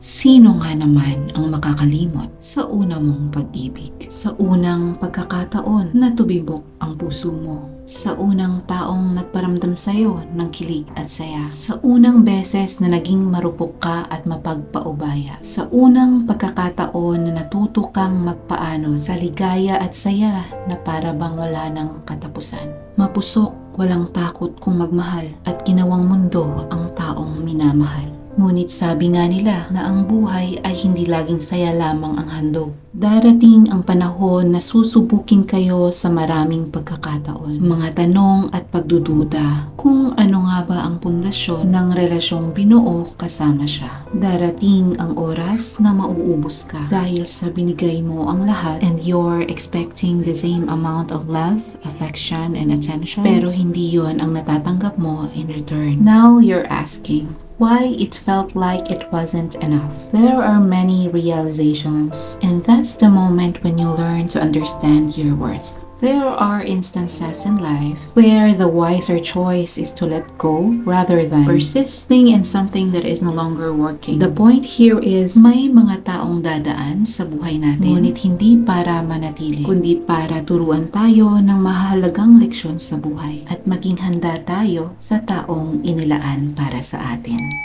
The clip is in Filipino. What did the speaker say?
Sino nga naman ang makakalimot sa una mong pag-ibig? Sa unang pagkakataon na tubibok ang puso mo? Sa unang taong nagparamdam sa'yo ng kilig at saya? Sa unang beses na naging marupok ka at mapagpaubaya? Sa unang pagkakataon na natuto kang magpaano sa ligaya at saya na para bang wala ng katapusan? Mapusok, walang takot kung magmahal at ginawang mundo ang taong minamahal. Ngunit sabi nga nila na ang buhay ay hindi laging saya lamang ang handog. Darating ang panahon na susubukin kayo sa maraming pagkakataon. Mga tanong at pagdududa kung ano nga ba ang pundasyon ng relasyong binuo kasama siya. Darating ang oras na mauubos ka dahil sa binigay mo ang lahat and you're expecting the same amount of love, affection, and attention. Pero hindi yon ang natatanggap mo in return. Now you're asking, why it felt like it wasn't enough. There are many realizations, and that's the moment when you learn to understand your worth. There are instances in life where the wiser choice is to let go rather than persisting in something that is no longer working. The point here is may mga taong dadaan sa buhay natin, ngunit hindi para manatili, kundi para turuan tayo ng mahalagang leksyon sa buhay at maging handa tayo sa taong inilaan para sa atin.